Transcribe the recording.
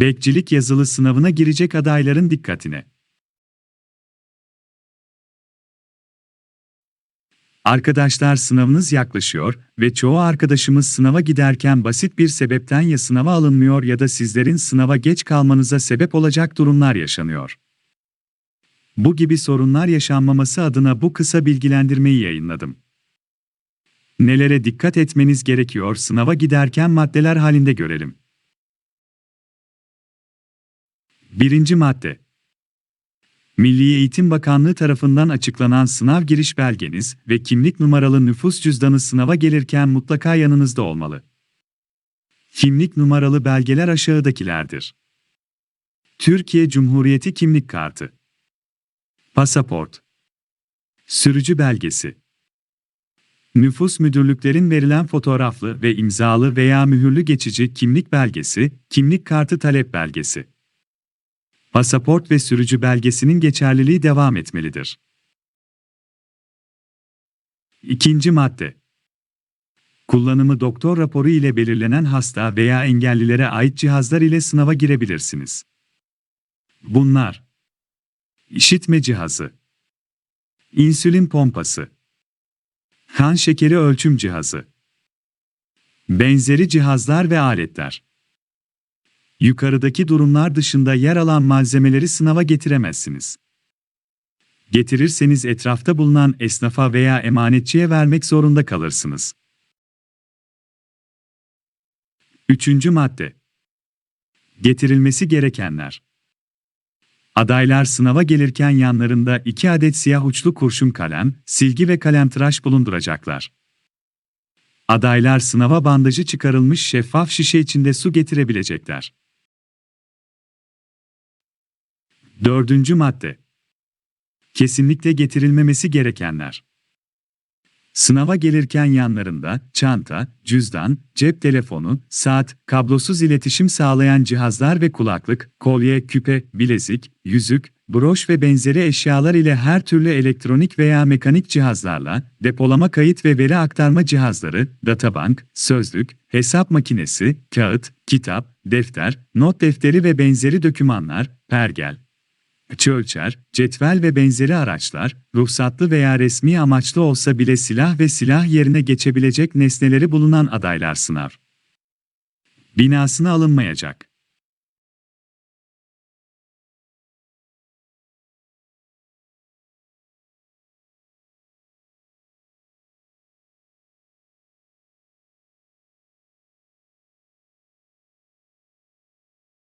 Bekçilik yazılı sınavına girecek adayların dikkatine. Arkadaşlar sınavınız yaklaşıyor ve çoğu arkadaşımız sınava giderken basit bir sebepten ya sınava alınmıyor ya da sizlerin sınava geç kalmanıza sebep olacak durumlar yaşanıyor. Bu gibi sorunlar yaşanmaması adına bu kısa bilgilendirmeyi yayınladım. Nelere dikkat etmeniz gerekiyor sınava giderken maddeler halinde görelim. Birinci madde. Milli Eğitim Bakanlığı tarafından açıklanan sınav giriş belgeniz ve kimlik numaralı nüfus cüzdanı sınava gelirken mutlaka yanınızda olmalı. Kimlik numaralı belgeler aşağıdakilerdir. Türkiye Cumhuriyeti kimlik kartı. Pasaport. Sürücü belgesi. Nüfus müdürlüklerin verilen fotoğraflı ve imzalı veya mühürlü geçici kimlik belgesi, kimlik kartı talep belgesi. Pasaport ve sürücü belgesinin geçerliliği devam etmelidir. İkinci madde. Kullanımı doktor raporu ile belirlenen hasta veya engellilere ait cihazlar ile sınava girebilirsiniz. Bunlar: İşitme cihazı, insülin pompası, kan şekeri ölçüm cihazı, benzeri cihazlar ve aletler. Yukarıdaki durumlar dışında yer alan malzemeleri sınava getiremezsiniz. Getirirseniz etrafta bulunan esnafa veya emanetçiye vermek zorunda kalırsınız. Üçüncü madde. Getirilmesi gerekenler. Adaylar sınava gelirken yanlarında iki adet siyah uçlu kurşun kalem, silgi ve kalemtıraş bulunduracaklar. Adaylar sınava bandajı çıkarılmış şeffaf şişe içinde su getirebilecekler. Dördüncü madde. Kesinlikle getirilmemesi gerekenler. Sınava gelirken yanlarında çanta, cüzdan, cep telefonu, saat, kablosuz iletişim sağlayan cihazlar ve kulaklık, kolye, küpe, bilezik, yüzük, broş ve benzeri eşyalar ile her türlü elektronik veya mekanik cihazlarla, depolama kayıt ve veri aktarma cihazları, databank, sözlük, hesap makinesi, kağıt, kitap, defter, not defteri ve benzeri dokümanlar, pergel, açı ölçer, cetvel ve benzeri araçlar, ruhsatlı veya resmi amaçlı olsa bile silah ve silah yerine geçebilecek nesneleri bulunan adaylar sınav binasına alınmayacak.